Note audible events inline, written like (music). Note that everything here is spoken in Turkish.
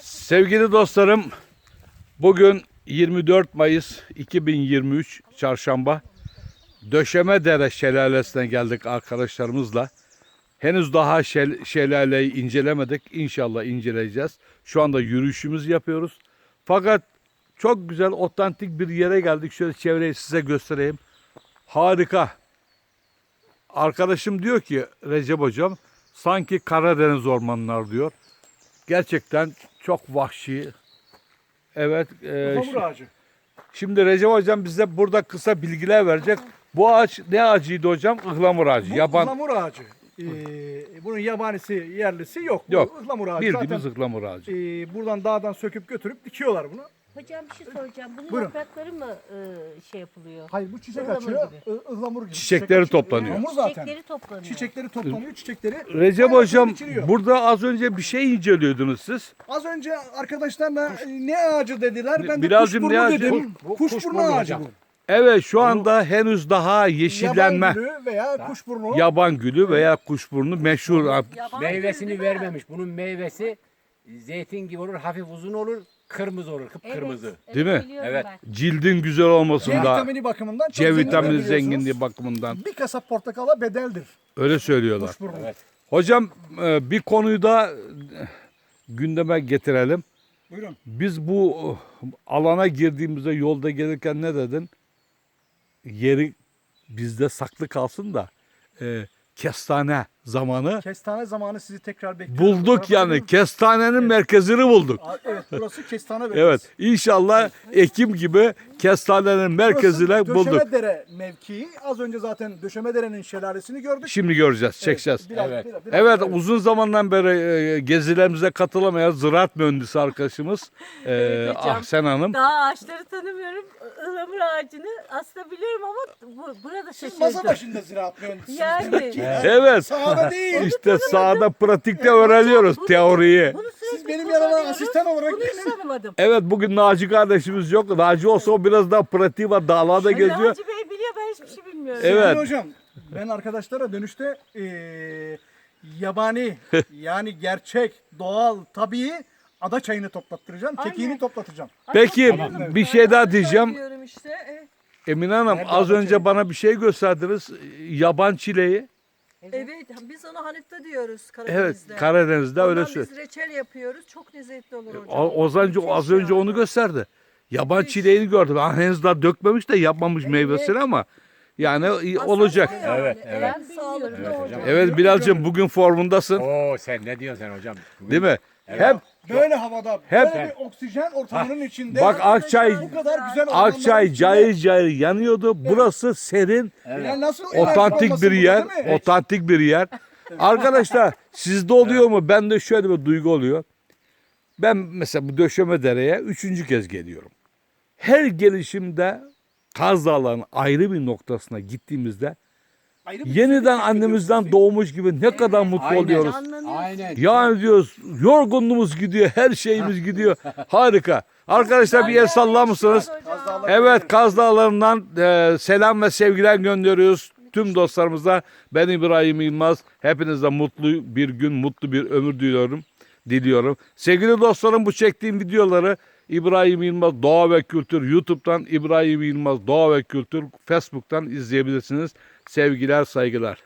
Sevgili dostlarım, bugün 24 Mayıs 2023 Çarşamba. Döşemedere Şelalesi'ne geldik arkadaşlarımızla. Henüz daha şel- şelaleyi incelemedik. İnşallah inceleyeceğiz. Şu anda yürüyüşümüz yapıyoruz. Fakat çok güzel, otantik bir yere geldik. Şöyle çevreyi size göstereyim. Harika. Arkadaşım diyor ki Recep Hocam sanki Karadeniz ormanlar diyor. Gerçekten çok vahşi. Evet. e, Hamur ağacı. şimdi Recep Hocam bize burada kısa bilgiler verecek. Bu ağaç ne ağacıydı hocam? Ihlamur ağacı. Bu Yaban ıhlamur ağacı. Ee, bunun yabanisi, yerlisi yok. Bu Yok. ıhlamur ağacı. bildiğimiz Zaten, ıhlamur ağacı. e, buradan dağdan söküp götürüp dikiyorlar bunu. Hocam bir şey soracağım. Bunun Buyurun. yaprakları mı e, şey yapılıyor? Hayır bu çiçek Ihlamur açıyor. gibi. ı- ıhlamur gibi. Çiçekleri toplanıyor. Hamur zaten. Çiçekleri toplanıyor. Çiçekleri toplanıyor. Çiçekleri Recep Aynen Hocam burada az önce bir şey inceliyordunuz siz. Az önce arkadaşlarla e, ne ağacı dediler. Ben de Birazcım ne kuşburnu ağacı? dedim. Bu Kuşburnu kuşburnu ağacı bu. Evet şu anda henüz daha yeşillenme. Yaban gülü veya kuşburnu. Yaban gülü veya kuşburnu meşhur. Meyvesini vermemiş. Bunun meyvesi zeytin gibi olur, hafif uzun olur, kırmızı olur, kıpkırmızı. Evet, Değil mi? biliyorum Evet. ben. Cildin güzel C olmasında, vitamini bakımından çok C zengin vitamini zenginliği bakımından Bir kasap portakala bedeldir öyle söylüyorlar. kuşburnu. Evet. Hocam e, bir konuyu da e, gündeme getirelim. Buyurun. Biz bu e, alana girdiğimizde yolda gelirken ne dedin? Yeri bizde saklı kalsın da e, kestane zamanı Kestane zamanı sizi tekrar bekliyorum. Bu bulduk yani. Kestanenin merkezini bulduk. Aa, Evet burası kestane bölgesi. Evet inşallah Ekim gibi kestanenin merkezine Burası bulduk. Döşemedere mevkii. Az önce zaten Döşemedere'nin şelalesini gördük. Şimdi göreceğiz, çekeceğiz. Evet, biraz- Evet. biraz- biraz- Evet biraz- uzun zamandan beri e, gezilerimize katılamayan ziraat mühendisi arkadaşımız (laughs) e, Evet. Ahsen Hanım. Daha ağaçları tanımıyorum. Ihlamur ağacını aslında biliyorum ama bu, burada Siz şaşırdım. masa başında ziraat mühendisiniz. Yani. ki. Sahada (laughs) değil. İşte sahada pratikte öğreniyoruz Bunu- teoriyi. Bunu Siz benim yanıma asistan olarak gelin. tanımadım. Evet bugün Naci kardeşimiz yok. Naci olsa o biraz daha pratiği var. Dağlarda geziyor. Naci Bey biliyor ben hiçbir şey bilmiyorum. Evet. Sevgili hocam ben arkadaşlara dönüşte eee, yabani (laughs) yani gerçek, doğal, tabii ada çayını toplattıracağım. Aynen. Kekiğini toplatacağım. Peki bir şey daha diyeceğim. Diyorum işte. Evet. Emine Hanım Nerede az önce çayı? bana bir şey gösterdiniz. Yaban çileği. Evet, biz ona hanifte diyoruz Evet Karadeniz'de. Karadeniz'de öyle Ondan söylüyor. biz reçel yapıyoruz. Çok lezzetli olur hocam. O- Ozan Müthiş az önce yani. onu gösterdi. Yaban çileğini gördüm. Ha, henüz daha dökmemiş de yapmamış meyvesini ama yani Aslında olacak. o yani. Evet, evet. En sağlıklı Evet hocam. Evet Bilal'cim bugün formundasın. Oo sen ne diyorsun sen hocam? Değil mi? Evet. Hep Böyle havada, Hep- böyle bir oksijen ortamının içinde. bak Akçay bu kadar güzel Akçay içinde- cayır cayır yanıyordu. Burası serin, Yani nasıl otantik bir yer. değil mi? Otantik bir yer. Arkadaşlar sizde oluyor mu? Bende şöyle bir duygu oluyor. Ben mesela bu döşeme dereye üçüncü kez geliyorum. Her gelişimde Kaz Dağları'nın ayrı bir noktasına gittiğimizde yeniden annemizden doğmuş gibi ne kadar mutlu Aynen. oluyoruz. Aynen. Yani diyoruz yorgunluğumuz gidiyor, her şeyimiz gidiyor. (laughs) Harika. Arkadaşlar bir el sallar mısınız? Kaz Dağları- Evet Kaz Dağları'ndan e, selam ve sevgiler gönderiyoruz tüm dostlarımıza. Ben İbrahim Yılmaz. Hepinize mutlu bir gün, mutlu bir ömür diliyorum. Diliyorum. Sevgili dostlarım bu çektiğim videoları İbrahim Yılmaz Doğa ve Kültür YouTube'dan İbrahim Yılmaz Doğa ve Kültür Facebook'tan izleyebilirsiniz. Sevgiler, saygılar.